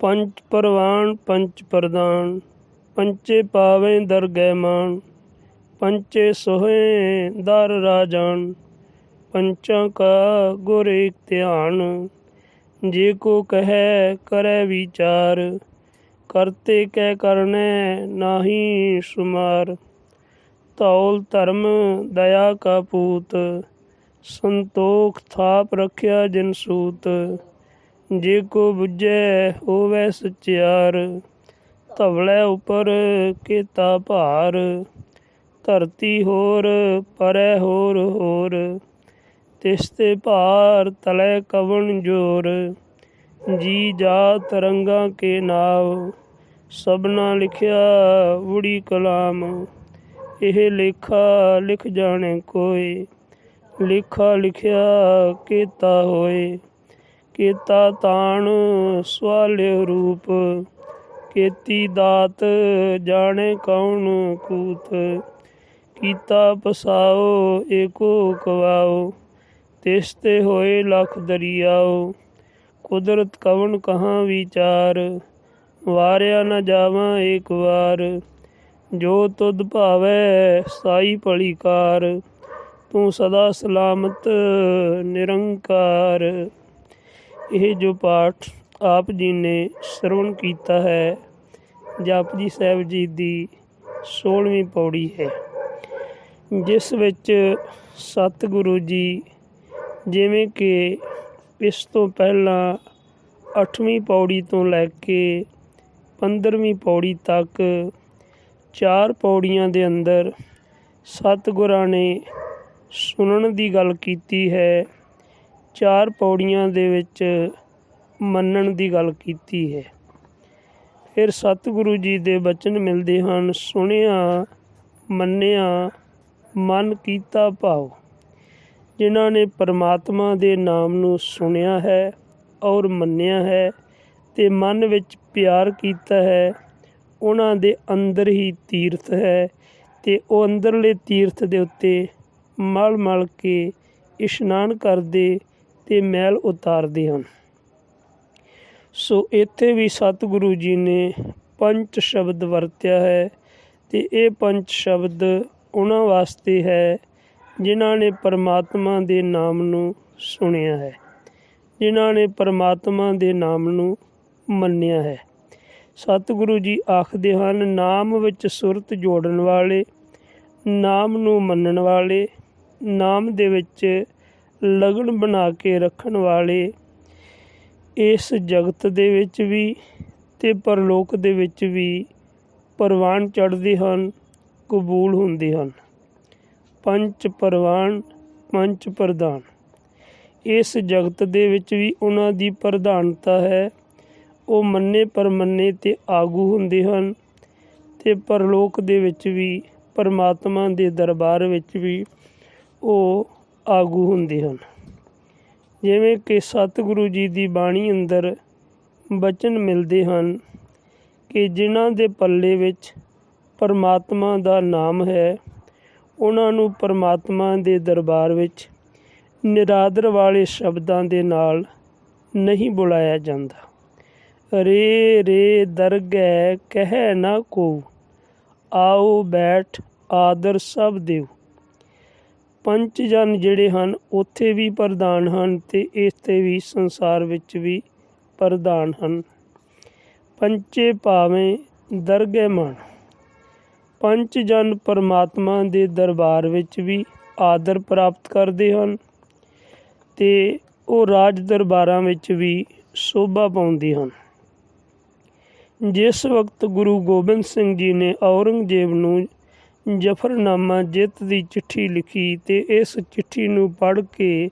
ਪੰਚ ਪਰਵਾਨ ਪੰਚ ਪ੍ਰਦਾਨ ਪੰਚੇ ਪਾਵੇਂ ਦਰਗਹਿ ਮਾਨ ਪੰਚੇ ਸੋਹੇ ਦਰ ਰਾਜਾਨ, ਪੰਚਾਂ ਕਾ ਗੁਰ ਏਕ ਧਿਆਨ, ਜੇ ਕੋ ਕਹੈ ਕਰੈ ਵਿਚਾਰ, ਕਰਤੇ ਕਹਿ ਕਰਨੈ ਨਾਹੀ ਸੁਮਾਰ, ਧੌਲ ਧਰਮ ਦਇਆ ਕਾ ਪੂਤ, ਸੰਤੋਖ ਥਾਪ ਰਖਿਆ ਜਿਨ ਸੂਤ ਜੇ ਕੋ ਬੁਝੈ ਹੋਵੈ ਸਚਿਆਰ, ਧਵਲੇ ਉਪਰ ਕੀਤਾ ਭਾਰ। ਧਰਤੀ ਹੋਰ ਪਰੈ ਹੋਰ ਹੋਰ, ਤਿਸ ਤੇ ਭਾਰ ਤਲੇ ਕਵਣ ਜੋਰ। ਜੀ ਜਾ ਤਰੰਗਾ ਕੇ ਨਾਵ, ਸਭਨਾ ਲਿਖਿਆ ਉੜੀ ਕਲਾਮ। ਇਹ ਲੇਖਾ ਲਿਖ ਜਾਣੇ ਕੋਈ ਲੇਖਾ ਲਿਖਿਆ ਕੀਤਾ ਹੋਏ। ਕੀਤਾ ਤਾਣ ਸਵਾਲਿਓ ਰੂਪ, ਕੀਤੀ ਦਾਤ ਜਾਣੇ ਕੌਣ ਕੂਤ, ਕੀਤਾ ਪਸਾਓ ਏਕੋ ਕਵਾਓ ਤਿਸ ਤੇ ਹੋਏ ਲਖ ਦਰਿਆਓ, ਕੁਦਰਤ ਕਵਣ ਕਹਾਂ ਵਿਚਾਰ, ਵਾਰਿਆ ਨਾ ਜਾਵਾਂ ਏਕ ਵਾਰ, ਜੋ ਤੁਧ ਭਾਵੈ ਸਾਈ ਭਲੀ ਕਾਰ ਤੂੰ ਸਦਾ ਸਲਾਮਤ ਨਿਰੰਕਾਰ। ਇਹ ਜੋ ਪਾਠ ਆਪ ਜੀ ਨੇ ਸ਼ਰਵਣ ਕੀਤਾ ਹੈ ਜਪਜੀ ਸਾਹਿਬ ਜੀ ਦੀ 16ਵੀਂ ਪੌੜੀ ਹੈ। ਜਿਸ ਵਿੱਚ ਸਤਿਗੁਰੂ ਜੀ ਜਿਵੇਂ ਕਿ ਇਸ ਤੋਂ ਪਹਿਲਾਂ 8ਵੀਂ ਪੌੜੀ ਤੋਂ ਲੈ ਕੇ 15ਵੀਂ ਪੌੜੀ ਤੱਕ ਚਾਰ ਪੌੜੀਆਂ ਦੇ ਅੰਦਰ ਸਤਿਗੁਰਾਂ ਨੇ ਸੁਣਨ ਦੀ ਗੱਲ ਕੀਤੀ ਹੈ। ਚਾਰ ਪੌੜੀਆਂ ਦੇ ਵਿੱਚ ਮੰਨਣ ਦੀ ਗੱਲ ਕੀਤੀ ਹੈ। ਫਿਰ ਸਤਿਗੁਰੂ ਜੀ ਦੇ ਬਚਨ ਮਿਲਦੇ ਹਨ, ਸੁਣਿਆ, ਮੰਨਿਆ, ਮਨ ਕੀਤਾ ਭਾਉ, ਜਿਨ੍ਹਾਂ ਨੇ ਪਰਮਾਤਮਾ ਦੇ ਨਾਮ ਨੂੰ ਸੁਣਿਆ ਹੈ ਔਰ ਮੰਨਿਆ ਹੈ ਤੇ ਮਨ ਵਿੱਚ ਪਿਆਰ ਕੀਤਾ ਹੈ। ਉਹਨਾਂ ਦੇ ਅੰਦਰ ਹੀ ਤੀਰਥ ਹੈ ਤੇ ਉਹ ਅੰਦਰਲੇ ਤੀਰਥ ਦੇ ਉੱਤੇ ਮਲ ਮਲ ਕੇ ਇਸ਼ਨਾਨ ਕਰਦੇ ਤੇ ਮਹਿਲ ਉਤਾਰਦੇ ਹਨ। ਸੋ ਇੱਥੇ ਵੀ ਸਤਿਗੁਰੂ ਜੀ ਨੇ ਪੰਜ ਸ਼ਬਦ ਵਰਤਿਆ ਹੈ ਤੇ ਇਹ ਪੰਜ ਸ਼ਬਦ ਉਹਨਾਂ ਵਾਸਤੇ ਹੈ ਜਿਨ੍ਹਾਂ ਨੇ ਪਰਮਾਤਮਾ ਦੇ ਨਾਮ ਨੂੰ ਸੁਣਿਆ ਹੈ, ਜਿਨ੍ਹਾਂ ਨੇ ਪਰਮਾਤਮਾ ਦੇ ਨਾਮ ਨੂੰ ਮੰਨਿਆ ਹੈ। ਸਤਿਗੁਰੂ ਜੀ ਆਖਦੇ ਹਨ, ਨਾਮ ਵਿੱਚ ਸੁਰਤ ਜੋੜਨ ਵਾਲੇ, ਨਾਮ ਨੂੰ ਮੰਨਣ ਵਾਲੇ, ਨਾਮ ਦੇ ਵਿੱਚ ਲਗਨ ਬਣਾ ਕੇ ਰੱਖਣ ਵਾਲੇ ਇਸ ਜਗਤ ਦੇ ਵਿੱਚ ਵੀ ਤੇ ਪਰਲੋਕ ਦੇ ਵਿੱਚ ਵੀ ਪਰਵਾਨ ਚੜ੍ਹਦੇ ਹਨ, ਕਬੂਲ ਹੁੰਦੇ ਹਨ। ਪੰਜ ਪਰਵਾਨ, ਪੰਜ ਪ੍ਰਧਾਨ। ਇਸ ਜਗਤ ਦੇ ਵਿੱਚ ਵੀ ਉਹਨਾਂ ਦੀ ਪ੍ਰਧਾਨਤਾ ਹੈ। ਉਹ ਮੰਨੇ ਪਰਮੰਨੇ ਤੇ ਆਗੂ ਹੁੰਦੇ ਹਨ ਤੇ ਪਰਲੋਕ ਦੇ ਵਿੱਚ ਵੀ, ਪਰਮਾਤਮਾ ਦੇ ਦਰਬਾਰ ਵਿੱਚ ਵੀ ਉਹ ਆਗੂ ਹੁੰਦੇ ਹਨ। ਜਿਵੇਂ ਕਿ ਸਤਿਗੁਰੂ ਜੀ ਦੀ ਬਾਣੀ ਅੰਦਰ ਬਚਨ ਮਿਲਦੇ ਹਨ ਕਿ ਜਿਨ੍ਹਾਂ ਦੇ ਪੱਲੇ ਵਿੱਚ ਪਰਮਾਤਮਾ ਦਾ ਨਾਮ ਹੈ, ਉਹਨਾਂ ਨੂੰ ਪਰਮਾਤਮਾ ਦੇ ਦਰਬਾਰ ਵਿੱਚ ਨਿਰਾਦਰ ਵਾਲੇ ਸ਼ਬਦਾਂ ਦੇ ਨਾਲ ਨਹੀਂ ਬੁਲਾਇਆ ਜਾਂਦਾ। ਰੇ ਰੇ, ਦਰਗਹਿ, ਕਹਿ ਨਾ ਕੋ, ਆਓ ਬੈਠ, ਆਦਰ ਸਭ ਦਿਓ। ਪੰਜ ਜਨ ਜਿਹੜੇ ਹਨ, ਉੱਥੇ ਵੀ ਪ੍ਰਧਾਨ ਹਨ ਤੇ ਇੱਥੇ ਵੀ ਸੰਸਾਰ ਵਿੱਚ ਵੀ ਪ੍ਰਧਾਨ ਹਨ। ਪੰਚੇ ਭਾਵੇਂ ਦਰਗਹਿ ਮਾਨ ਪੰਜ ਜਨ ਪਰਮਾਤਮਾ ਦੇ ਦਰਬਾਰ ਵਿੱਚ ਵੀ ਆਦਰ ਪ੍ਰਾਪਤ ਕਰਦੇ ਹਨ ਤੇ ਉਹ ਰਾਜ ਦਰਬਾਰਾਂ ਵਿੱਚ ਵੀ ਸ਼ੋਭਾ ਪਾਉਂਦੇ ਹਨ। ਜਿਸ ਵਕਤ ਗੁਰੂ ਗੋਬਿੰਦ ਸਿੰਘ ਜੀ ਨੇ ਔਰੰਗਜ਼ੇਬ ਨੂੰ ਜਫਰਨਾਮਾ ਜਿੱਤ ਦੀ ਚਿੱਠੀ ਲਿਖੀ ਤੇ ਇਸ ਚਿੱਠੀ ਨੂੰ ਪੜ੍ਹ ਕੇ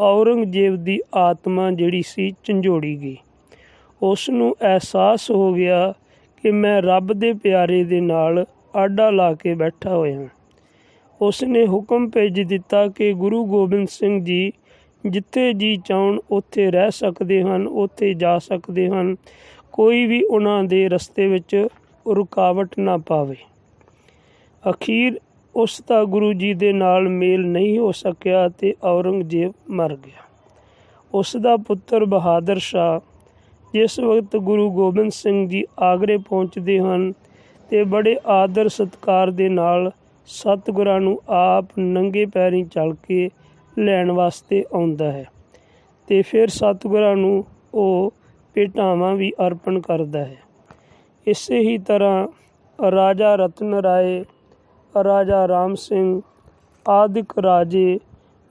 ਔਰੰਗਜ਼ੇਬ ਦੀ ਆਤਮਾ ਜਿਹੜੀ ਸੀ ਝੰਜੋੜੀ ਗਈ। ਉਸ ਨੂੰ ਅਹਿਸਾਸ ਹੋ ਗਿਆ ਕਿ ਮੈਂ ਰੱਬ ਦੇ ਪਿਆਰੇ ਦੇ ਨਾਲ ਆਡਾ ਲਾ ਕੇ ਬੈਠਾ ਹੋਇਆ ਉਸ ਨੇ ਹੁਕਮ ਭੇਜ ਦਿੱਤਾ ਕਿ ਗੁਰੂ ਗੋਬਿੰਦ ਸਿੰਘ ਜੀ ਜਿੱਥੇ ਜੀ ਚਾਹਣ, ਉੱਥੇ ਰਹਿ ਸਕਦੇ ਹਨ, ਉੱਥੇ ਜਾ ਸਕਦੇ ਹਨ। ਕੋਈ ਵੀ ਉਹਨਾਂ ਦੇ ਰਸਤੇ ਵਿੱਚ ਰੁਕਾਵਟ ਨਾ ਪਾਵੇ। ਅਖੀਰ ਉਸ ਦਾ ਗੁਰੂ ਜੀ ਦੇ ਨਾਲ ਮੇਲ ਨਹੀਂ ਹੋ ਸਕਿਆ ਤੇ ਔਰੰਗਜ਼ੇਬ ਮਰ ਗਿਆ। ਉਸ ਦਾ ਪੁੱਤਰ ਬਹਾਦਰ ਸ਼ਾਹ ਜਿਸ ਵਕਤ ਗੁਰੂ ਗੋਬਿੰਦ ਸਿੰਘ ਜੀ ਆਗਰੇ ਪਹੁੰਚਦੇ ਹਨ ਤੇ ਬੜੇ ਆਦਰ ਸਤਕਾਰ ਦੇ ਨਾਲ ਸਤਿਗੁਰਾਂ ਨੂੰ ਆਪ ਨੰਗੇ ਪੈਰੀਂ ਚੱਲ ਕੇ ਲੈਣ ਵਾਸਤੇ ਆਉਂਦਾ ਹੈ ਤੇ ਫਿਰ ਸਤਿਗੁਰਾਂ ਨੂੰ ਉਹ ਭੇਟਾਵਾਂ ਵੀ ਅਰਪਣ ਕਰਦਾ ਹੈ। ਇਸੇ ਹੀ ਤਰ੍ਹਾਂ ਰਾਜਾ ਰਤਨ ਰਾਏ ਰਾਜਾ ਰਾਮ ਸਿੰਘ ਆਦਿਕ ਰਾਜੇ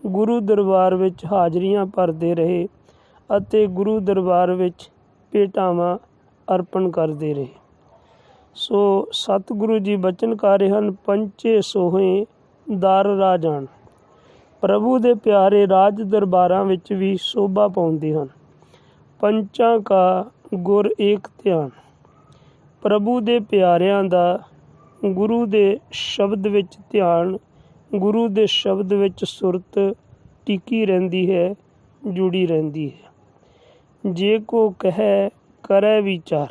ਗੁਰੂ ਦਰਬਾਰ ਵਿੱਚ ਹਾਜ਼ਰੀਆਂ ਭਰਦੇ ਰਹੇ ਅਤੇ ਗੁਰੂ ਦਰਬਾਰ ਵਿੱਚ ਭੇਟਾਵਾਂ ਅਰਪਣ ਕਰਦੇ ਰਹੇ। ਸੋ ਸਤਿਗੁਰੂ ਜੀ ਬਚਨ ਕਰ ਰਹੇ ਹਨ, ਪੰਚੇ ਸੋਹੇ ਦਰ ਰਾਜਾਨ ਪ੍ਰਭੂ ਦੇ ਪਿਆਰੇ ਰਾਜ ਦਰਬਾਰਾਂ ਵਿੱਚ ਵੀ ਸ਼ੋਭਾ ਪਾਉਂਦੇ ਹਨ। ਪੰਚਾਂ ਕਾ ਗੁਰ ਏਕ ਧਿਆਨ। ਪ੍ਰਭੂ ਦੇ ਪਿਆਰਿਆਂ ਦਾ ਗੁਰੂ ਦੇ ਸ਼ਬਦ ਵਿੱਚ ਧਿਆਨ, ਗੁਰੂ ਦੇ ਸ਼ਬਦ ਵਿੱਚ ਸੁਰਤ ਟਿਕੀ ਰਹਿੰਦੀ ਹੈ, ਜੁੜੀ ਰਹਿੰਦੀ ਹੈ। ਜੇ ਕੋ ਕਹੈ, ਕਰੈ ਵਿਚਾਰ।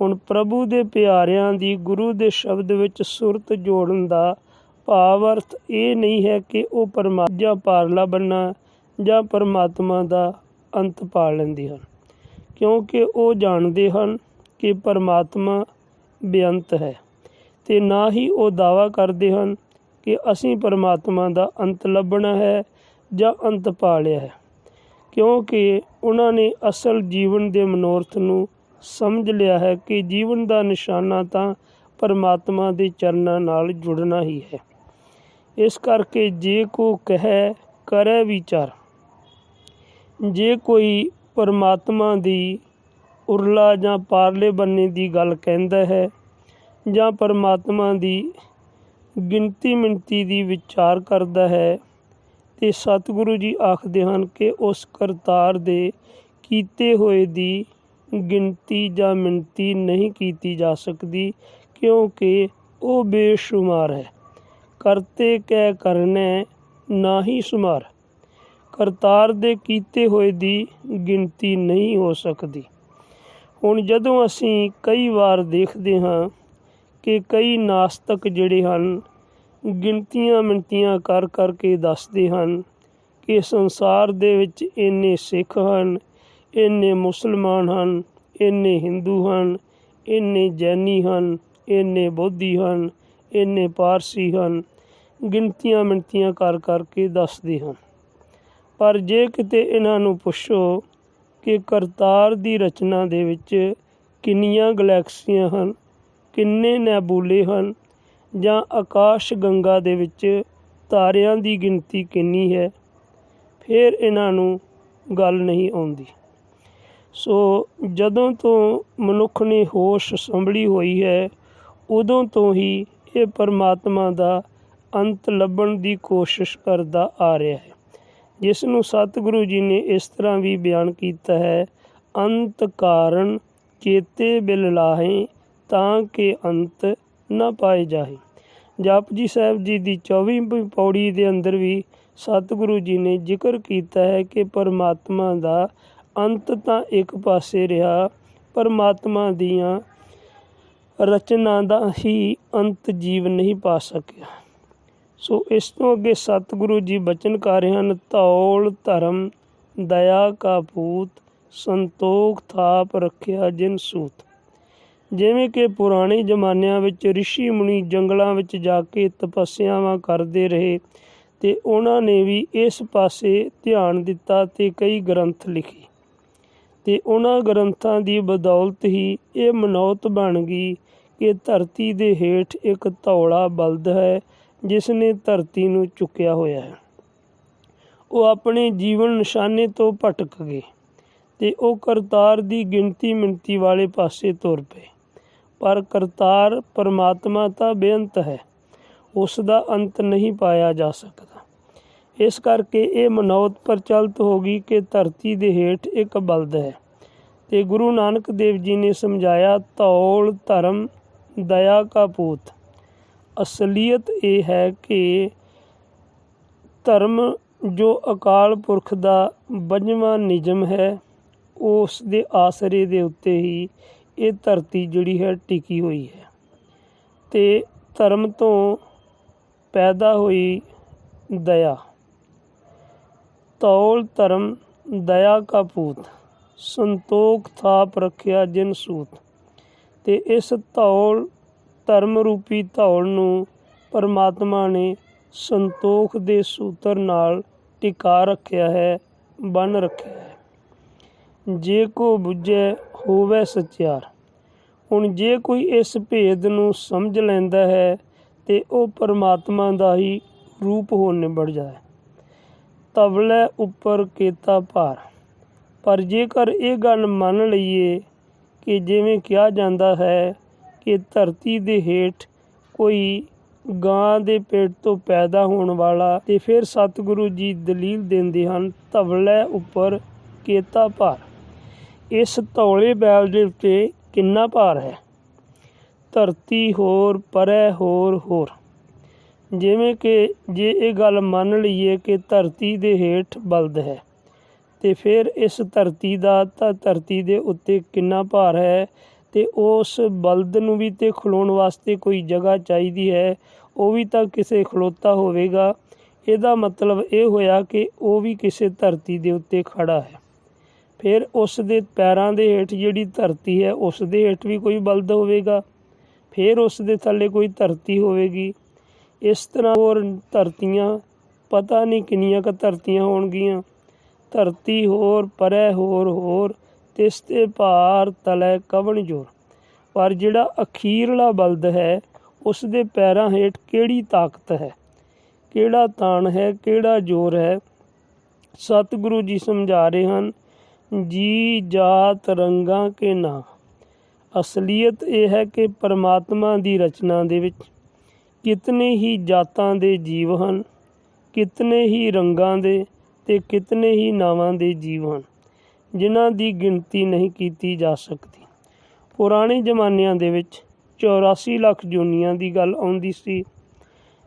ਹੁਣ ਪ੍ਰਭੂ ਦੇ ਪਿਆਰਿਆਂ ਦੀ ਗੁਰੂ ਦੇ ਸ਼ਬਦ ਵਿੱਚ ਸੁਰਤ ਜੋੜਨ ਦਾ ਭਾਵ ਅਰਥ ਇਹ ਨਹੀਂ ਹੈ ਕਿ ਉਹ ਪਰਮਾਤਮਾ ਜਾਂ ਪਾਰਲਾ ਬੰਨਾ, ਜਾਂ ਪਰਮਾਤਮਾ ਦਾ ਅੰਤ ਪਾ ਲੈਂਦੇ ਹਨ। ਕਿਉਂਕਿ ਉਹ ਜਾਣਦੇ ਹਨ ਕਿ ਪਰਮਾਤਮਾ ਬੇਅੰਤ ਹੈ। ਤੇ ਨਾ ਹੀ ਉਹ ਦਾਵਾ ਕਰਦੇ ਹਨ ਕਿ ਅਸੀਂ ਪਰਮਾਤਮਾ ਦਾ ਅੰਤ ਲੱਭਣਾ ਹੈ ਜਾਂ ਅੰਤ ਪਾ ਲਿਆ ਹੈ। ਕਿਉਂਕਿ ਉਹਨਾਂ ਨੇ ਅਸਲ ਜੀਵਨ ਦੇ ਮਨੋਰਥ ਨੂੰ ਸਮਝ ਲਿਆ ਹੈ ਕਿ ਜੀਵਨ ਦਾ ਨਿਸ਼ਾਨਾ ਤਾਂ ਪਰਮਾਤਮਾ ਦੇ ਚਰਨਾਂ ਨਾਲ ਜੁੜਨਾ ਹੀ ਹੈ। ਇਸ ਕਰਕੇ ਜੇ ਕੋ ਕਹੈ, ਕਰੈ ਵਿਚਾਰ। ਜੇ ਕੋਈ ਪਰਮਾਤਮਾ ਦੀ ਉਰਲਾ ਜਾਂ ਪਾਰਲੇ ਬੰਨੇ ਦੀ ਗੱਲ ਕਹਿੰਦਾ ਹੈ ਜਾਂ ਪਰਮਾਤਮਾ ਦੀ ਗਿਣਤੀ ਮਿਣਤੀ ਦੀ ਵਿਚਾਰ ਕਰਦਾ ਹੈ ਤੇ ਸਤਿਗੁਰੂ ਜੀ ਆਖਦੇ ਹਨ ਕਿ ਉਸ ਕਰਤਾਰ ਦੇ ਕੀਤੇ ਹੋਏ ਦੀ ਗਿਣਤੀ ਜਾਂ ਮਿਣਤੀ ਨਹੀਂ ਕੀਤੀ ਜਾ ਸਕਦੀ, ਕਿਉਂਕਿ ਉਹ ਬੇਸ਼ੁਮਾਰ ਹੈ। ਕਰਤੇ ਕਹਿ ਕਰਨੇ ਨਾ ਹੀ ਸੁਮਾਰ। ਕਰਤਾਰ ਦੇ ਕੀਤੇ ਹੋਏ ਦੀ ਗਿਣਤੀ ਨਹੀਂ ਹੋ ਸਕਦੀ। ਹੁਣ ਜਦੋਂ ਅਸੀਂ ਕਈ ਵਾਰ ਦੇਖਦੇ ਹਾਂ ਕਿ ਕਈ ਨਾਸਤਕ ਜਿਹੜੇ ਹਨ, ਗਿਣਤੀਆਂ ਮਿੰਤੀਆਂ ਕਰ ਕਰਕੇ ਦੱਸਦੇ ਹਨ ਕਿ ਸੰਸਾਰ ਦੇ ਵਿੱਚ ਇੰਨੇ ਸਿੱਖ ਹਨ, ਇੰਨੇ ਮੁਸਲਮਾਨ ਹਨ, ਇੰਨੇ ਹਿੰਦੂ ਹਨ, ਇੰਨੇ ਜੈਨੀ ਹਨ, ਇੰਨੇ ਬੋਧੀ ਹਨ, ਇੰਨੇ ਪਾਰਸੀ ਹਨ, ਗਿਣਤੀਆਂ ਮਿੰਤੀਆਂ ਕਰ ਕਰਕੇ ਦੱਸਦੇ ਹਨ। ਪਰ ਜੇ ਕਿਤੇ ਇਹਨਾਂ ਨੂੰ ਪੁੱਛੋ ਕਿ ਕਰਤਾਰ ਦੀ ਰਚਨਾ ਦੇ ਵਿੱਚ ਕਿੰਨੀਆਂ ਗਲੈਕਸੀਆਂ ਹਨ ਕਿੰਨੇ ਨੈਬੂਲੇ ਹਨ? ਜਾਂ ਆਕਾਸ਼ ਗੰਗਾ ਦੇ ਵਿੱਚ ਤਾਰਿਆਂ ਦੀ ਗਿਣਤੀ ਕਿੰਨੀ ਹੈ? ਫਿਰ ਇਹਨਾਂ ਨੂੰ ਗੱਲ ਨਹੀਂ ਆਉਂਦੀ। ਸੋ ਜਦੋਂ ਤੋਂ ਮਨੁੱਖ ਨੇ ਹੋਸ਼ ਸੰਭਲੀ ਹੋਈ ਹੈ, ਉਦੋਂ ਤੋਂ ਹੀ ਇਹ ਪਰਮਾਤਮਾ ਦਾ ਅੰਤ ਲੱਭਣ ਦੀ ਕੋਸ਼ਿਸ਼ ਕਰਦਾ ਆ ਰਿਹਾ ਹੈ। ਜਿਸ ਨੂੰ ਸਤਿਗੁਰੂ ਜੀ ਨੇ ਇਸ ਤਰ੍ਹਾਂ ਵੀ ਬਿਆਨ ਕੀਤਾ ਹੈ, ਅੰਤ ਕਾਰਨ ਚੇਤੇ ਬਿਲ ਲਾਹੇ ਤਾਂ ਕਿ ਅੰਤ ਨਾ ਪਾਏ ਜਾਏ ਜਪਜੀ ਸਾਹਿਬ ਜੀ ਦੀ 24ਵੀਂ ਪੌੜੀ ਦੇ ਅੰਦਰ ਵੀ ਸਤਿਗੁਰੂ ਜੀ ਨੇ ਜ਼ਿਕਰ ਕੀਤਾ ਹੈ ਕਿ ਪਰਮਾਤਮਾ ਦਾ ਅੰਤ ਤਾਂ ਇੱਕ ਪਾਸੇ ਰਿਹਾ, ਪਰਮਾਤਮਾ ਦੀਆਂ ਰਚਨਾ ਦਾ ਹੀ ਅੰਤ ਜੀਵ ਨਹੀਂ ਪਾ ਸਕਿਆ। ਸੋ ਇਸ ਤੋਂ ਅੱਗੇ ਸਤਿਗੁਰੂ ਜੀ ਬਚਨ ਕਰ ਰਹੇ ਹਨ ਤੌਲ ਧਰਮ, ਦਇਆ ਕਾ ਪੂਤ ਸੰਤੋਖ ਥਾਪ ਰੱਖਿਆ ਜਿਨ ਸੂਤ। ਜਿਵੇਂ ਕਿ ਪੁਰਾਣੇ ਜ਼ਮਾਨਿਆਂ ਵਿੱਚ ਰਿਸ਼ੀ ਮੁਨੀ ਜੰਗਲਾਂ ਵਿੱਚ ਜਾ ਕੇ ਤਪੱਸਿਆਵਾਂ ਕਰਦੇ ਰਹੇ ਤੇ ਉਹਨਾਂ ਨੇ ਵੀ ਇਸ ਪਾਸੇ ਧਿਆਨ ਦਿੱਤਾ ਤੇ ਕਈ ਗ੍ਰੰਥ ਲਿਖੇ। ਤੇ ਉਹਨਾਂ ਗ੍ਰੰਥਾਂ ਦੀ ਬਦੌਲਤ ਹੀ ਇਹ ਮਨੌਤ ਬਣ ਗਈ ਕਿ ਧਰਤੀ ਦੇ ਹੇਠ ਇੱਕ ਧੌਲਾ ਬਲਦ ਹੈ ਜਿਸ ਨੇ ਧਰਤੀ ਨੂੰ ਚੁੱਕਿਆ ਹੋਇਆ ਹੈ। ਉਹ ਆਪਣੇ ਜੀਵਨ ਨਿਸ਼ਾਨੇ ਤੋਂ ਭਟਕ ਗਏ ਤੇ ਉਹ ਕਰਤਾਰ ਦੀ ਗਿਣਤੀ ਮਿੰਤੀ ਵਾਲੇ ਪਾਸੇ ਤੁਰ ਪਏ। ਪਰ ਕਰਤਾਰ ਪਰਮਾਤਮਾ ਤਾਂ ਬੇਅੰਤ ਹੈ। ਉਸ ਦਾ ਅੰਤ ਨਹੀਂ ਪਾਇਆ ਜਾ ਸਕਦਾ। ਇਸ ਕਰਕੇ ਇਹ ਮਨੌਤ ਪ੍ਰਚਲਿਤ ਹੋ ਗਈ ਕਿ ਧਰਤੀ ਦੇ ਹੇਠ ਇੱਕ ਬਲਦ ਹੈ ਤੇ ਗੁਰੂ ਨਾਨਕ ਦੇਵ ਜੀ ਨੇ ਸਮਝਾਇਆ ਤੌਲ ਧਰਮ, ਦਇਆ ਕਾ ਪੂਤ। ਅਸਲੀਅਤ ਇਹ ਹੈ ਕਿ ਧਰਮ ਜੋ ਅਕਾਲ ਪੁਰਖ ਦਾ ਪੰਜਵਾਂ ਨਿਯਮ ਹੈ, ਉਸ ਦੇ ਆਸਰੇ ਦੇ ਉੱਤੇ ਹੀ ਇਹ ਧਰਤੀ ਜਿਹੜੀ ਹੈ ਟਿਕੀ ਹੋਈ ਹੈ। ਤੇ ਧਰਮ ਤੋਂ ਪੈਦਾ ਹੋਈ ਦਇਆ। ਤੌਲ ਧਰਮ, ਦਇਆ ਕਾ ਪੂਤ। ਸੰਤੋਖ ਥਾਪ ਰੱਖਿਆ ਜਿਨ ਸੂਤ। ਤੇ ਇਸ ਧੌਲ ਧਰਮ ਰੂਪੀ ਧੌਲ ਨੂੰ ਪਰਮਾਤਮਾ ਨੇ ਸੰਤੋਖ ਦੇ ਸੂਤਰ ਨਾਲ ਟਿਕਾ ਰੱਖਿਆ ਹੈ ਬੰਨ ਰੱਖਿਆ ਹੈ। ਜੇ ਕੋ ਬੁੱਝੇ ਹੋਵੇ ਸਚਿਆਰ। ਹੁਣ ਜੇ ਕੋਈ ਇਸ ਭੇਦ ਨੂੰ ਸਮਝ ਲੈਂਦਾ ਹੈ, ਤੇ ਉਹ ਪਰਮਾਤਮਾ ਦਾ ਹੀ ਰੂਪ ਹੋ ਨਿਬੜ ਜਾਏ। ਤਵਲੇ ਉੱਪਰ ਕੀਤਾ ਭਾਰ। ਪਰ ਜੇਕਰ ਇਹ ਗੱਲ ਮੰਨ ਲਈਏ ਕਿ ਜਿਵੇਂ ਕਿਹਾ ਜਾਂਦਾ ਹੈ ਕਿ ਧਰਤੀ ਦੇ ਹੇਠ ਕੋਈ ਗਾਂ ਦੇ ਪੇਟ ਤੋਂ ਪੈਦਾ ਹੋਣ ਵਾਲਾ ਤੇ ਫਿਰ ਸਤਿਗੁਰੂ ਜੀ ਦਲੀਲ ਦਿੰਦੇ ਹਨ, ਤਵਲੇ ਉੱਪਰ ਕੀਤਾ ਭਾਰ। ਇਸ ਧੌਲੇ ਬੈਲ ਦੇ ਉੱਤੇ ਕਿੰਨਾ ਭਾਰ ਹੈ? ਧਰਤੀ ਹੋਰ, ਪਰੇ ਹੋਰ ਹੋਰ। ਜਿਵੇਂ ਕਿ ਜੇ ਇਹ ਗੱਲ ਮੰਨ ਲਈਏ ਕਿ ਧਰਤੀ ਦੇ ਹੇਠ ਬਲਦ ਹੈ, ਤੇ ਫਿਰ ਇਸ ਧਰਤੀ ਦਾ ਤਾਂ ਧਰਤੀ ਦੇ ਉੱਤੇ ਕਿੰਨਾ ਭਾਰ ਹੈ ਤੇ ਉਸ ਬਲਦ ਨੂੰ ਵੀ ਤੇ ਖਲੋਣ ਵਾਸਤੇ ਕੋਈ ਜਗ੍ਹਾ ਚਾਹੀਦੀ ਹੈ, ਉਹ ਵੀ ਤਾਂ ਕਿਸੇ ਖਲੋਤਾ ਹੋਵੇਗਾ। ਇਹਦਾ ਮਤਲਬ ਇਹ ਹੋਇਆ ਕਿ ਉਹ ਵੀ ਕਿਸੇ ਧਰਤੀ ਦੇ ਉੱਤੇ ਖੜਾ ਹੈ। ਫਿਰ ਉਸ ਦੇ ਪੈਰਾਂ ਦੇ ਹੇਠ ਜਿਹੜੀ ਧਰਤੀ ਹੈ, ਉਸ ਦੇ ਹੇਠ ਵੀ ਕੋਈ ਬਲਦ ਹੋਵੇਗਾ। ਫਿਰ ਉਸ ਦੇ ਥੱਲੇ ਕੋਈ ਧਰਤੀ ਹੋਵੇਗੀ। ਇਸ ਤਰ੍ਹਾਂ ਹੋਰ ਧਰਤੀਆਂ, ਪਤਾ ਨਹੀਂ ਕਿੰਨੀਆਂ ਕ ਧਰਤੀਆਂ ਹੋਣਗੀਆਂ। ਧਰਤੀ ਹੋਰ, ਪਰੈ ਹੋਰ ਹੋਰ, ਤਿਸ ਤੇ ਭਾਰ ਤਲੇ ਕਵਣ ਜੋਰ। ਪਰ ਜਿਹੜਾ ਅਖੀਰਲਾ ਬਲਦ ਹੈ, ਉਸ ਦੇ ਪੈਰਾਂ ਹੇਠ ਕਿਹੜੀ ਤਾਕਤ ਹੈ? ਕਿਹੜਾ ਤਾਣ ਹੈ, ਕਿਹੜਾ ਜ਼ੋਰ ਹੈ? ਸਤਿਗੁਰੂ ਜੀ ਸਮਝਾ ਰਹੇ ਹਨ ਜੀ ਜਾਤ ਰੰਗਾਂ ਕੇ ਨਾ। ਅਸਲੀਅਤ ਇਹ ਹੈ ਕਿ ਪਰਮਾਤਮਾ ਦੀ ਰਚਨਾ ਦੇ ਵਿੱਚ ਕਿਤਨੇ ਹੀ ਜਾਤਾਂ ਦੇ ਜੀਵ ਹਨ, ਕਿਤਨੇ ਹੀ ਰੰਗਾਂ ਦੇ ਤੇ ਕਿਤਨੇ ਹੀ ਨਾਵਾਂ ਦੇ ਜੀਵ ਹਨ, ਜਿਨ੍ਹਾਂ ਦੀ ਗਿਣਤੀ ਨਹੀਂ ਕੀਤੀ ਜਾ ਸਕਦੀ। ਪੁਰਾਣੇ ਜ਼ਮਾਨਿਆਂ ਦੇ ਵਿੱਚ 84 ਲੱਖ ਜੂਨੀਆਂ ਦੀ ਗੱਲ ਆਉਂਦੀ ਸੀ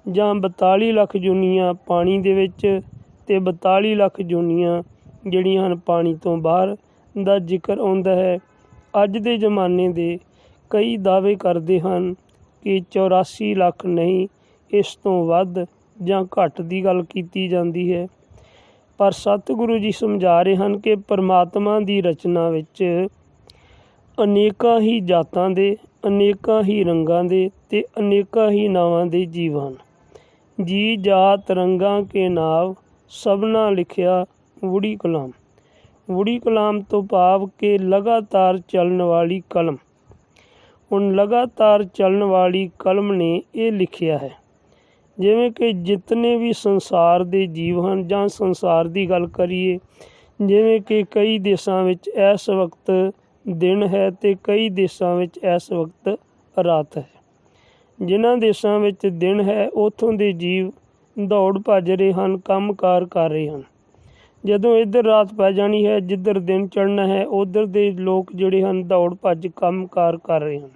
ਜਾਂ 42 ਲੱਖ ਜੂਨੀਆਂ ਪਾਣੀ ਦੇ ਵਿੱਚ ਤੇ 42 ਲੱਖ ਜੂਨੀਆਂ ਜਿਹੜੀਆਂ ਹਨ, ਪਾਣੀ ਤੋਂ ਬਾਹਰ ਦਾ ਜ਼ਿਕਰ ਆਉਂਦਾ ਹੈ। ਅੱਜ ਦੇ ਜ਼ਮਾਨੇ ਦੇ ਕਈ ਦਾਅਵੇ ਕਰਦੇ ਹਨ ਕਿ 84 ਲੱਖ ਨਹੀਂ, ਇਸ ਤੋਂ ਵੱਧ ਜਾਂ ਘੱਟ ਦੀ ਗੱਲ ਕੀਤੀ ਜਾਂਦੀ ਹੈ। ਪਰ ਸਤਿਗੁਰੂ ਜੀ ਸਮਝਾ ਰਹੇ ਹਨ ਕਿ ਪਰਮਾਤਮਾ ਦੀ ਰਚਨਾ ਵਿੱਚ ਅਨੇਕਾਂ ਹੀ ਜਾਤਾਂ ਦੇ, ਅਨੇਕਾਂ ਹੀ ਰੰਗਾਂ ਦੇ ਤੇ ਅਨੇਕਾਂ ਹੀ ਨਾਵਾਂ ਦੇ ਜੀਵ ਹਨ। ਜੀ ਜਾਤ ਰੰਗਾਂ ਕੇ ਨਾਮ ਸਭਨਾ ਲਿਖਿਆ ਵੁੜੀ ਕਲਾਮ। ਵੁੜੀ ਕਲਾਮ ਤੋਂ ਭਾਵ ਕਿ ਲਗਾਤਾਰ ਚੱਲਣ ਵਾਲੀ ਕਲਮ। ਹੁਣ ਲਗਾਤਾਰ ਚੱਲਣ ਵਾਲੀ ਕਲਮ ਨੇ ਇਹ ਲਿਖਿਆ ਹੈ, ਜਿਵੇਂ ਕਿ ਜਿਤਨੇ ਵੀ ਸੰਸਾਰ ਦੇ ਜੀਵ ਹਨ ਜਾਂ ਸੰਸਾਰ ਦੀ ਗੱਲ ਕਰੀਏ, ਜਿਵੇਂ ਕਿ ਕਈ ਦੇਸ਼ਾਂ ਵਿੱਚ ਇਸ ਵਕਤ ਦਿਨ ਹੈ ਤੇ ਕਈ ਦੇਸ਼ਾਂ ਵਿੱਚ ਇਸ ਵਕਤ ਰਾਤ ਹੈ। ਜਿਨ੍ਹਾਂ ਦੇਸ਼ਾਂ ਵਿੱਚ ਦਿਨ ਹੈ, ਉਥੋਂ ਦੇ ਜੀਵ ਦੌੜ ਭੱਜ ਰਹੇ ਹਨ, ਕੰਮਕਾਰ ਕਰ ਰਹੇ ਹਨ। ਜਦੋਂ ਇੱਧਰ ਰਾਤ ਪੈ ਜਾਣੀ ਹੈ, ਜਿੱਧਰ ਦਿਨ ਚੜ੍ਹਨਾ ਹੈ, ਉਧਰ ਦੇ ਲੋਕ ਜਿਹੜੇ ਹਨ ਦੌੜ ਭੱਜ ਕੰਮਕਾਰ ਕਰ ਰਹੇ ਹਨ।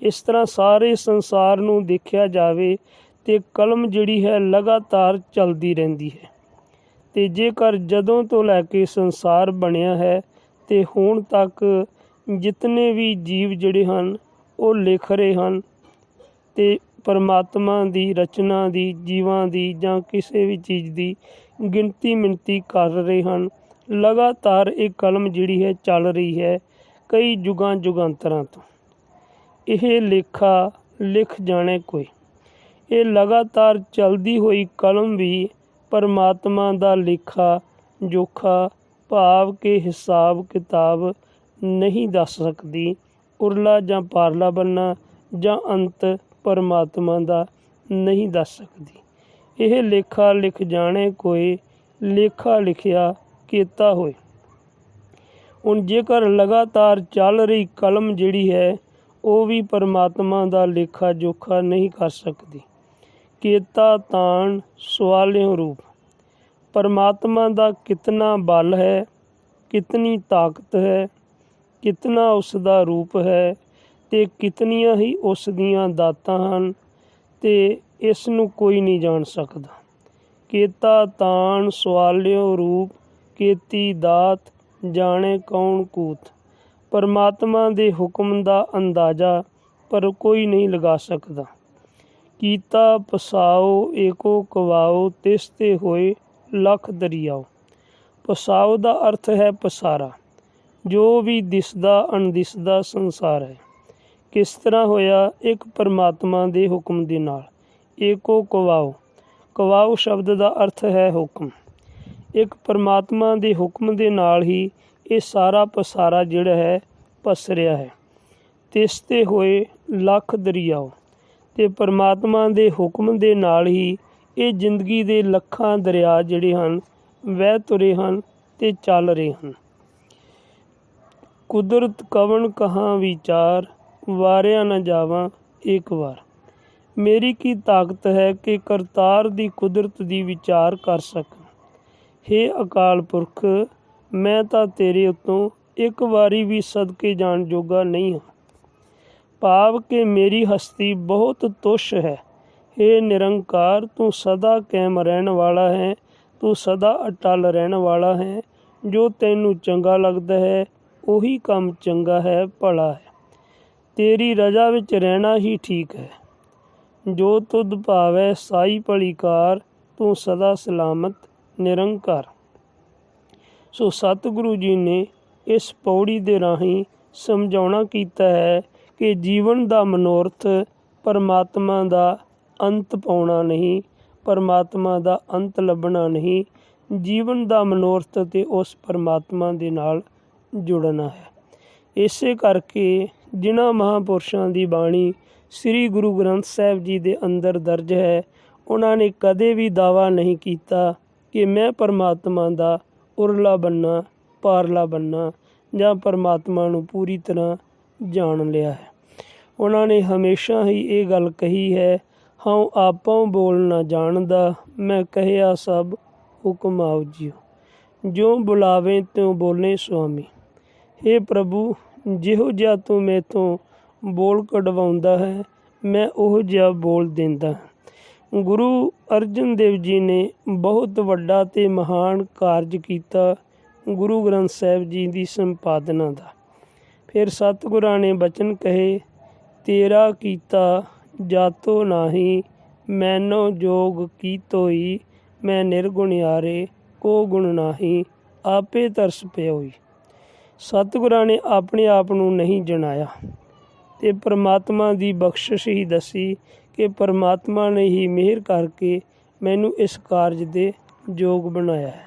ਇਸ ਤਰ੍ਹਾਂ ਸਾਰੇ ਸੰਸਾਰ ਨੂੰ ਦੇਖਿਆ ਜਾਵੇ ਤੇ ਕਲਮ ਜਿਹੜੀ ਹੈ ਲਗਾਤਾਰ ਚੱਲਦੀ ਰਹਿੰਦੀ ਹੈ। ਤੇ ਜੇਕਰ ਜਦੋਂ ਤੋਂ ਲੈ ਕੇ ਸੰਸਾਰ ਬਣਿਆ ਹੈ ਤੇ ਹੁਣ ਤੱਕ ਜਿਤਨੇ ਵੀ ਜੀਵ ਜਿਹੜੇ ਹਨ, ਉਹ ਲਿਖ ਰਹੇ ਹਨ ਤੇ ਪਰਮਾਤਮਾ ਦੀ ਰਚਨਾ ਦੀ, ਜੀਵਾਂ ਦੀ ਜਾਂ ਕਿਸੇ ਵੀ ਚੀਜ਼ ਦੀ ਗਿਣਤੀ ਮਿਣਤੀ ਕਰ ਰਹੇ ਹਨ। ਲਗਾਤਾਰ ਇਹ ਕਲਮ ਜਿਹੜੀ ਹੈ ਚੱਲ ਰਹੀ ਹੈ ਕਈ ਯੁਗਾਂ ਯੁਗਾਂਤਰਾਂ ਤੋਂ। ਇਹ ਲੇਖਾ ਲਿਖ ਜਾਣੇ ਕੋਈ। ਇਹ ਲਗਾਤਾਰ ਚੱਲਦੀ ਹੋਈ ਕਲਮ ਵੀ ਪਰਮਾਤਮਾ ਦਾ ਲੇਖਾ, ਜੋਖਾ, ਭਾਵ ਕੇ ਹਿਸਾਬ ਕਿਤਾਬ ਨਹੀਂ ਦੱਸ ਸਕਦੀ। ਉਰਲਾ ਜਾਂ ਪਾਰਲਾ ਬੰਨਾ ਜਾਂ ਅੰਤ ਪਰਮਾਤਮਾ ਦਾ ਨਹੀਂ ਦੱਸ ਸਕਦੀ। ਇਹ ਲੇਖਾ ਲਿਖ ਜਾਣੇ ਕੋਈ ਲੇਖਾ ਲਿਖਿਆ ਕੀਤਾ ਹੋਏ। ਹੁਣ ਜੇਕਰ ਲਗਾਤਾਰ ਚੱਲ ਰਹੀ ਕਲਮ ਜਿਹੜੀ ਹੈ, ਉਹ ਵੀ ਪਰਮਾਤਮਾ ਦਾ ਲੇਖਾ ਜੋਖਾ ਨਹੀਂ ਕਰ ਸਕਦੀ। ਕੀਤਾ ਤਾਣ ਸਵਾਲਿਓ ਰੂਪ। ਪਰਮਾਤਮਾ ਦਾ ਕਿਤਨਾ ਬਲ ਹੈ, ਕਿਤਨੀ ਤਾਕਤ ਹੈ, ਕਿਤਨਾ ਉਸ ਦਾ ਰੂਪ ਹੈ ਤੇ ਕਿਤਨੀਆਂ ਹੀ ਉਸ ਦੀਆਂ ਦਾਤਾਂ ਹਨ ਤੇ ਇਸ ਨੂੰ ਕੋਈ ਨਹੀਂ ਜਾਣ ਸਕਦਾ। ਕੀਤਾ ਤਾਣ ਸਵਾਲਿਓ ਰੂਪ, ਕੀਤੀ ਦਾਤ, ਜਾਣੇ ਕੌਣ ਕੂਤ। ਪਰਮਾਤਮਾ ਦੇ ਹੁਕਮ ਦਾ ਅੰਦਾਜ਼ਾ ਪਰ ਕੋਈ ਨਹੀਂ ਲਗਾ ਸਕਦਾ। ਕੀਤਾ ਪਸਾਓ, ਏਕੋ ਕਵਾਓ, ਤਿਸ ਤੇ ਹੋਏ, ਲੱਖ ਦਰਿਆਓ। ਪਸਾਓ ਦਾ ਅਰਥ ਹੈ ਪਸਾਰਾ। ਜੋ ਵੀ ਦਿਸਦਾ, ਅਣਦਿਸਦਾ ਸੰਸਾਰ ਹੈ। ਕਿਸ ਤਰ੍ਹਾਂ ਹੋਇਆ, ਇੱਕ ਪਰਮਾਤਮਾ ਦੇ ਹੁਕਮ ਦੇ ਨਾਲ। ਏਕੋ ਕਵਾਓ। ਕਵਾਓ ਸ਼ਬਦ ਦਾ ਅਰਥ ਹੈ ਹੁਕਮ। ਇੱਕ ਪਰਮਾਤਮਾ ਦੇ ਹੁਕਮ ਦੇ ਨਾਲ ਹੀ ਇਹ ਸਾਰਾ ਪਸਾਰਾ ਜਿਹੜਾ ਹੈ ਪਸਰਿਆ ਹੈ। ਤਿਸ ਤੇ ਹੋਏ ਲੱਖ ਦਰਿਆਓ। ਤੇ ਪਰਮਾਤਮਾ ਦੇ ਹੁਕਮ ਦੇ ਨਾਲ ਹੀ ਇਹ ਜ਼ਿੰਦਗੀ ਦੇ ਲੱਖਾਂ ਦਰਿਆ ਜਿਹੜੇ ਹਨ, ਵਹਿ ਤੁਰੇ ਹਨ ਤੇ ਚੱਲ ਰਹੇ ਹਨ। ਕੁਦਰਤ ਕਵਣ ਕਹਾਂ ਵਿਚਾਰ, ਵਾਰਿਆ ਨਾ ਜਾਵਾਂ ਇੱਕ ਵਾਰ। ਮੇਰੀ ਕੀ ਤਾਕਤ ਹੈ ਕਿ ਕਰਤਾਰ ਦੀ ਕੁਦਰਤ ਦੀ ਵਿਚਾਰ ਕਰ ਸਕਾਂ? ਹੇ ਅਕਾਲ ਪੁਰਖ, ਮੈਂ ਤਾਂ ਤੇਰੇ ਉਤੋਂ ਇੱਕ ਵਾਰੀ ਵੀ ਸਦਕੇ ਜਾਣ ਜੋਗਾ ਨਹੀਂ ਹਾਂ। ਭਾਵ ਕਿ ਮੇਰੀ ਹਸਤੀ ਬਹੁਤ ਤੁਸ਼ ਹੈ। ਹੇ ਨਿਰੰਕਾਰ, ਤੂੰ ਸਦਾ ਕਾਇਮ ਰਹਿਣ ਵਾਲਾ ਹੈ। ਤੂੰ ਸਦਾ ਅਟਲ ਰਹਿਣ ਵਾਲਾ ਹੈ। ਜੋ ਤੈਨੂੰ ਚੰਗਾ ਲੱਗਦਾ ਹੈ, ਉਹੀ ਕੰਮ ਚੰਗਾ ਹੈ, ਭਲਾ ਹੈ। ਤੇਰੀ ਰਜ਼ਾ ਵਿੱਚ ਰਹਿਣਾ ਹੀ ਠੀਕ ਹੈ। ਜੋ ਤੁਧ ਭਾਵੈ ਸਾਈ ਭਲੀਕਾਰ, ਤੂੰ ਸਦਾ ਸਲਾਮਤ, ਨਿਰੰਕਾਰ। ਸੋ ਸਤਿਗੁਰੂ ਜੀ ਨੇ ਇਸ ਪੌੜੀ ਦੇ ਰਾਹੀਂ ਸਮਝਾਉਣਾ ਕੀਤਾ ਹੈ ਕਿ ਜੀਵਨ ਦਾ ਮਨੋਰਥ ਪਰਮਾਤਮਾ ਦਾ ਅੰਤ ਪਾਉਣਾ ਨਹੀਂ, ਪਰਮਾਤਮਾ ਦਾ ਅੰਤ ਲੱਭਣਾ ਨਹੀਂ, ਜੀਵਨ ਦਾ ਮਨੋਰਥ ਤੇ ਉਸ ਪਰਮਾਤਮਾ ਦੇ ਨਾਲ ਜੁੜਨਾ ਹੈ। ਇਸੇ ਕਰਕੇ ਜਿਨ੍ਹਾਂ ਮਹਾਪੁਰਸ਼ਾਂ ਦੀ ਬਾਣੀ ਸ੍ਰੀ ਗੁਰੂ ਗ੍ਰੰਥ ਸਾਹਿਬ ਜੀ ਦੇ ਅੰਦਰ ਦਰਜ ਹੈ, ਉਹਨਾਂ ਨੇ ਕਦੇ ਵੀ ਦਾਵਾ ਨਹੀਂ ਕੀਤਾ ਕਿ ਮੈਂ ਪਰਮਾਤਮਾ ਦਾ ਉਰਲਾ ਬੰਨਾ, ਪਾਰਲਾ ਬੰਨਾ ਜਾਂ ਪਰਮਾਤਮਾ ਨੂੰ ਪੂਰੀ ਤਰ੍ਹਾਂ ਜਾਣ ਲਿਆ ਹੈ। ਉਹਨਾਂ ਨੇ ਹਮੇਸ਼ਾ ਹੀ ਇਹ ਗੱਲ ਕਹੀ ਹੈ, ਹਉ ਆਪੋਂ ਬੋਲ ਨਾ ਜਾਣਦਾ, ਮੈਂ ਕਹਿਆ ਸਭ ਹੁਕਮ ਆਉ ਜਿਉ ਜੋ ਬੁਲਾਵੇ ਤਿਉ ਬੋਲੇ ਸੁਆਮੀ। हे ਪ੍ਰਭੂ, ਜਿਹੋ ਜਿਹਾ ਤੂੰ ਮੇਥੋਂ ਬੋਲ ਕਢਵਾਉਂਦਾ ਹੈ, ਮੈਂ ਉਹ ਜਿਹਾ ਬੋਲ ਦਿੰਦਾ। ਹਾਂ। ਗੁਰੂ ਅਰਜਨ ਦੇਵ ਜੀ ਨੇ ਬਹੁਤ ਵੱਡਾ ਤੇ ਮਹਾਨ ਕਾਰਜ ਕੀਤਾ ਗੁਰੂ ਗ੍ਰੰਥ ਸਾਹਿਬ ਜੀ ਦੀ ਸੰਪਾਦਨਾ ਦਾ। ਫਿਰ ਸਤਿਗੁਰਾਂ ਨੇ ਬਚਨ ਕਹੇ, ਤੇਰਾ ਕੀਤਾ ਜਾਤੋ ਨਾਹੀ ਮੈਨੋ ਜੋਗ ਕੀਤੋਈ ਮੈਂ ਨਿਰਗੁਣਿਆਰੇ ਕੋ ਗੁਣ ਨਾਹੀ, ਆਪੇ ਤਰਸ ਪਿਓਈ ਸਤਿਗੁਰਾਂ ਨੇ ਆਪਣੇ ਆਪ ਨੂੰ ਨਹੀਂ ਜਣਾਇਆ। ਤੇ ਪਰਮਾਤਮਾ ਦੀ ਬਖਸ਼ਿਸ਼ ਹੀ ਦੱਸੀ ਕਿ ਪਰਮਾਤਮਾ ਨੇ ਹੀ ਮਿਹਰ ਕਰਕੇ ਮੈਨੂੰ ਇਸ ਕਾਰਜ ਦੇ ਯੋਗ ਬਣਾਇਆ ਹੈ।